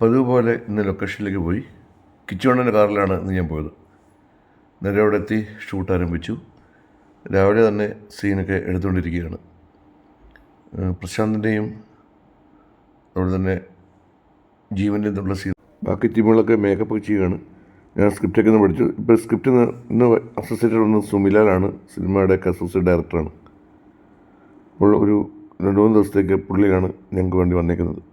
പതിവ് പോലെ ഇന്ന് ലൊക്കേഷനിലേക്ക് പോയി. കിച്ചുവണ്ണന്റെ കാറിലാണ് ഇന്ന് ഞാൻ പോയത്. നേരെ അവിടെ എത്തി ഷൂട്ട് ആരംഭിച്ചു. രാവിലെ തന്നെ സീനൊക്കെ എടുത്തുകൊണ്ടിരിക്കുകയാണ്. പ്രശാന്തിന്റെയും അതുപോലെ തന്നെ ജീവന്റെ തമ്മിലുള്ള സീൻ ബാക്കി ടീമുകളൊക്കെ മേക്കപ്പ് ചെയ്യുകയാണ്. ഞാൻ സ്ക്രിപ്റ്റൊക്കെ ഒന്ന് പഠിച്ചു. ഇപ്പോൾ സ്ക്രിപ്റ്റ് ഇന്ന് അസോസിയേറ്റഡ് വന്ന് സുമിലാലാണ്. സിനിമയുടെ ഒക്കെ അസോസിയേറ്റ് ഡയറക്ടറാണ് അപ്പോൾ ഒരു രണ്ട് മൂന്ന് ദിവസത്തേക്ക് പുള്ളിയാണ് ഞങ്ങൾക്ക് വേണ്ടി വന്നേക്കുന്നത്.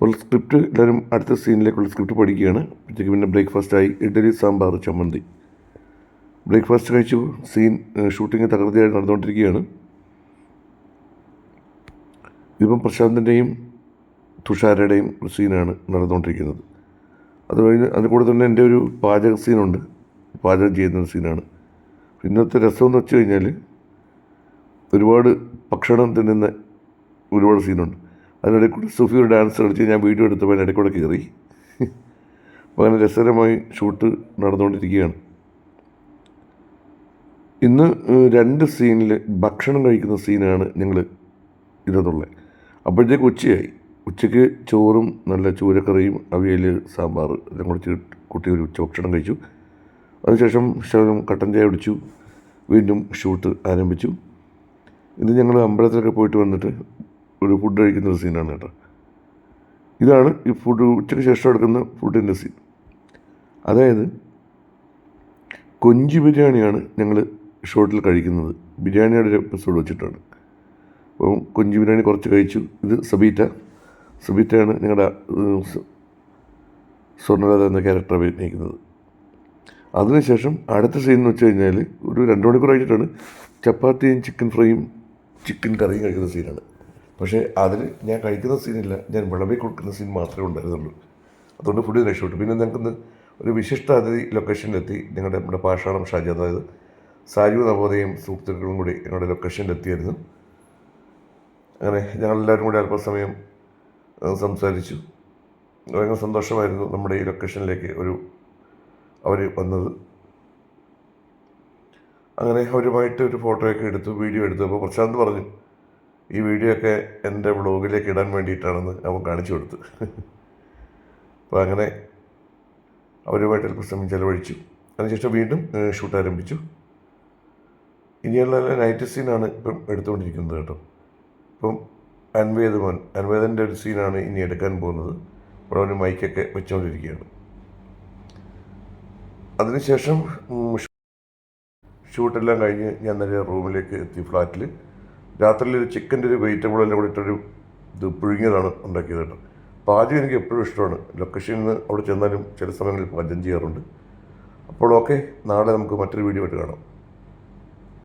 അപ്പോൾ സ്ക്രിപ്റ്റ് എല്ലാവരും അടുത്ത സീനിലേക്കുള്ള സ്ക്രിപ്റ്റ് പഠിക്കുകയാണ്. ഉച്ചയ്ക്ക് പിന്നെ ബ്രേക്ക്ഫാസ്റ്റായി ഇഡ്ഡലി സാമ്പാർ ചമ്മന്തി. ബ്രേക്ക്ഫാസ്റ്റ് കഴിച്ചു. സീൻ ഷൂട്ടിംഗ് തകൃതിയായി നടന്നുകൊണ്ടിരിക്കുകയാണ്. ഇപ്പം പ്രശാന്തിന്റെയും തുഷാരയുടെയും ഒരു സീനാണ് നടന്നുകൊണ്ടിരിക്കുന്നത്. അത് കഴിഞ്ഞ് അതിന്റെ കൂടെ തന്നെ എന്റെ ഒരു പാചക സീനുണ്ട് പാചകം ചെയ്യുന്ന സീനാണ് ഇന്നത്തെ രസം എന്ന് വെച്ച് കഴിഞ്ഞാൽ ഒരുപാട് ഭക്ഷണം തിന്നുന്ന ഒരുപാട് സീനുണ്ട് അതിനിടയിൽ കൂടി സുഫി ഒരു ഡാൻസ് കളിച്ച് ഞാൻ വീഡിയോ എടുത്തപ്പോൾ അതിന്റെ ഇടയ്ക്കൂടെ കയറി. അങ്ങനെ രസകരമായി ഷൂട്ട് നടന്നുകൊണ്ടിരിക്കുകയാണ്. ഇന്ന് രണ്ട് സീനിൽ ഭക്ഷണം കഴിക്കുന്ന സീനാണ് ഞങ്ങൾ ഇതിനകത്തുള്ളത് അപ്പോഴത്തേക്ക് ഉച്ചയായി. ഉച്ചയ്ക്ക് ചോറും നല്ല ചൂരക്കറിയും അവിയൽ സാമ്പാർ എല്ലാം കൂടി കുട്ടി ഒരു ഉച്ച ഭക്ഷണം കഴിച്ചു. അതിനുശേഷം ശകലം കട്ടൻ ചായ കുടിച്ചു. വീണ്ടും ഷൂട്ട് ആരംഭിച്ചു. ഇത് ഞങ്ങൾ അമ്പലത്തിലൊക്കെ പോയിട്ട് വന്നിട്ട് ഒരു ഫുഡ് കഴിക്കുന്ന ഒരു സീനാണ് കേട്ടോ. ഇതാണ് ഈ ഫുഡ് ഉച്ചയ്ക്ക് ശേഷം എടുക്കുന്ന ഫുഡിന്റെ സീൻ അതായത് കൊഞ്ച് ബിരിയാണിയാണ് ഞങ്ങൾ ഷോട്ടിൽ കഴിക്കുന്നത്. ബിരിയാണിയുടെ ഒരു എപ്പിസോഡ് വെച്ചിട്ടാണ്. അപ്പം കൊഞ്ച് ബിരിയാണി കുറച്ച് കഴിച്ചു. ഇത് സബീറ്റ. സബീറ്റയാണ് ഞങ്ങളുടെ സ്വർണലത എന്ന ക്യാരക്ടർ അഭിനയിക്കുന്നത്. അതിനുശേഷം അടുത്ത സീൻ എന്ന് വെച്ച് കഴിഞ്ഞാൽ ഒരു രണ്ട് മണിക്കൂർ കഴിഞ്ഞിട്ടാണ് ചപ്പാത്തിയും ചിക്കൻ ഫ്രൈയും ചിക്കൻ കറിയും കഴിക്കുന്ന സീനാണ് പക്ഷേ അതിൽ ഞാൻ കഴിക്കുന്ന സീനില്ല. ഞാൻ വിളമ്പി കൊടുക്കുന്ന സീൻ മാത്രമേ ഉണ്ടായിരുന്നുള്ളൂ. അതുകൊണ്ട് ഫുഡ് രക്ഷപ്പെട്ടു. പിന്നെ ഞങ്ങൾക്ക് ഒരു വിശിഷ്ട അതിഥി ലൊക്കേഷനിലെത്തി. ഞങ്ങളുടെ നമ്മുടെ പാഷാണം ഷാജി അതായത് സാജു നവോദയം സുഹൃത്തുക്കളും കൂടി ഞങ്ങളുടെ ലൊക്കേഷനിലെത്തിയായിരുന്നു. അങ്ങനെ ഞങ്ങളെല്ലാവരും കൂടി അല്പസമയം സംസാരിച്ചു. ഭയങ്കര സന്തോഷമായിരുന്നു നമ്മുടെ ഈ ലൊക്കേഷനിലേക്ക് ഒരു അവർ വന്നത്. അങ്ങനെ അവരുമായിട്ട് ഒരു ഫോട്ടോയൊക്കെ എടുത്തു വീഡിയോ എടുത്തു. അപ്പോൾ പ്രശാന്ത് പറഞ്ഞു ഈ വീഡിയോ ഒക്കെ എന്റെ വ്ളോഗിലേക്ക് ഇടാൻ വേണ്ടിയിട്ടാണെന്ന് അവൻ കാണിച്ചു കൊടുത്ത്. അപ്പോൾ അങ്ങനെ അവരുമായിട്ട് അല്പം സമയം ചിലവഴിച്ചു. അതിനുശേഷം വീണ്ടും ഷൂട്ട് ആരംഭിച്ചു. ഇനിയുള്ള നൈറ്റ് സീനാണ് ഇപ്പം എടുത്തുകൊണ്ടിരിക്കുന്നത് കേട്ടോ. ഇപ്പം അൻവേദ് മോൻ അൻവേദന്റെ ഒരു സീനാണ് ഇനി എടുക്കാൻ പോകുന്നത്. അവിടെ അവന് മൈക്കൊക്കെ വെച്ചുകൊണ്ടിരിക്കുകയാണ് അതിനുശേഷം ഷൂട്ടെല്ലാം കഴിഞ്ഞ് ഞാൻ നേരെ റൂമിലേക്ക് എത്തി ഫ്ലാറ്റിൽ രാത്രിയിൽ ഒരു ചിക്കന്റെ ഒരു വെജിറ്റബിൾ എല്ലാം കൂടി ഇട്ടൊരു ഇത് പുഴുങ്ങിയതാണ് ഉണ്ടാക്കിയത് കേട്ടോ. പാചകം എനിക്ക് എപ്പോഴും ഇഷ്ടമാണ്. ലൊക്കേഷനിൽ നിന്ന് അവിടെ ചെന്നാലും ചില സമയങ്ങളിൽ പാചകം ചെയ്യാറുണ്ട്. അപ്പോൾ ഓക്കെ നാളെ നമുക്ക് മറ്റൊരു വീഡിയോ ആയിട്ട് കാണാം.